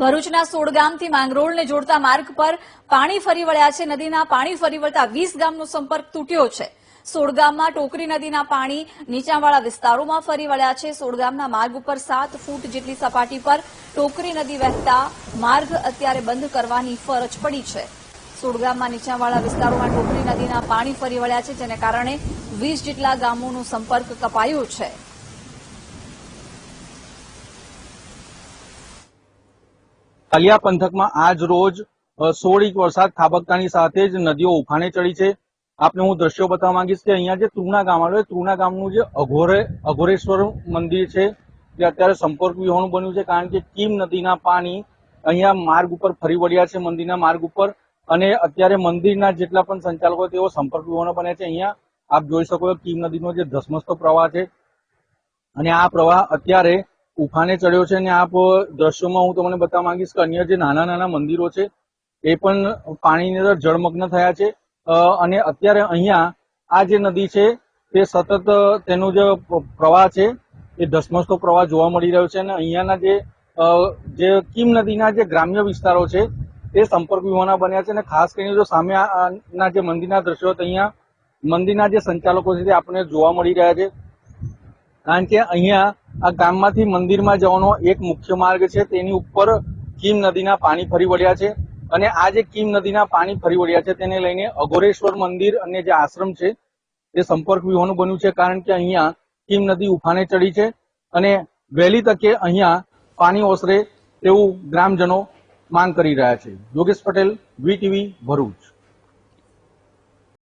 ભરૂચના સોડગામથી માંગરોળને જોડતા માર્ગ પર પાણી ફરી વળ્યા છે. નદીના પાણી ફરી વળતા વીસ ગામનો સંપર્ક તૂટ્યો છે. સોડગામમાં ટોકરી નદીના પાણી નીચાણવાળા વિસ્તારોમાં ફરી વળ્યા છે. સોડગામના માર્ગ ઉપર સાત ફૂટ જેટલી સપાટી પર ટોકરી નદી વહેતા માર્ગ અત્યારે બંધ કરવાની ફરજ પડી છે. સોડગામમાં નીચાણવાળા વિસ્તારોમાં ટોકરી નદીના પાણી ફરી વળ્યા છે, જેને કારણે વીસ જેટલા ગામોનો સંપર્ક કપાયો છે. કલિયા પંથકમાં આજ રોજ સોળ ઇંચ વરસાદ ખાબકતાની સાથે જ નદીઓ ઉફાણે ચડી છે. આપને હું દ્રશ્યો બતાવવા માંગીશ કે અહીંયા જે તૃણા ગામ આવે તૃણા ગામનું જે અઘોરે, અઘોરેશ્વર મંદિર છે, જે અત્યારે સંપર્ક વિહોણું બન્યું છે, કારણ કે કીમ નદીના પાણી અહીંયા માર્ગ ઉપર ફરી વળ્યા છે, મંદિરના માર્ગ ઉપર. અને અત્યારે મંદિરના જેટલા પણ સંચાલકો તેઓ સંપર્ક વિહોણો બન્યા છે. અહીંયા આપ જોઈ શકો કીમ નદીનો જે ધસમસતો પ્રવાહ છે. અને આ પ્રવાહ અત્યારે ઉફાને ચડ્યો છે અને આપ દ્રશ્યોમાં હું તમને બતાવવા માંગીશ કે અન્ય જે નાના નાના મંદિરો છે, એ પણ પાણીની અંદર જળમગ્ન થયા છે. અને અત્યારે અહીંયા આ જે નદી છે, તે સતત તેનો જે પ્રવાહ છે, એ ધસમસતો પ્રવાહ જોવા મળી રહ્યો છે અને અહીંયાના જે જે કીમ નદીના જે ગ્રામ્ય વિસ્તારો છે તે સંપર્ક વિહોણા બન્યા છે અને ખાસ કરીને જો સામે ના જે મંદિરના દ્રશ્યો અહીંયા મંદિરના જે સંચાલકો છે, તે આપણને જોવા મળી રહ્યા છે. કારણ કે અહીંયા આ ગામમાંથી મંદિરમાં જવાનો એક મુખ્ય માર્ગ છે. તેની ઉપર કીમ નદીના પાણી ફરી વળ્યા છે અને આ જે કીમ નદીના પાણી ફરી વળ્યા છે તેને લઈને અઘોરેશ્વર મંદિર અને જે આશ્રમ છે તે સંપર્ક વિહોણું બન્યું છે કારણ કે અહીંયા કીમ નદી ઉફાને ચડી છે અને વહેલી તકે અહીંયા પાણી ઓસરે તેવું ગ્રામજનો માંગ કરી રહ્યા છે. યોગેશ પટેલ વીટીવી ભરૂચ.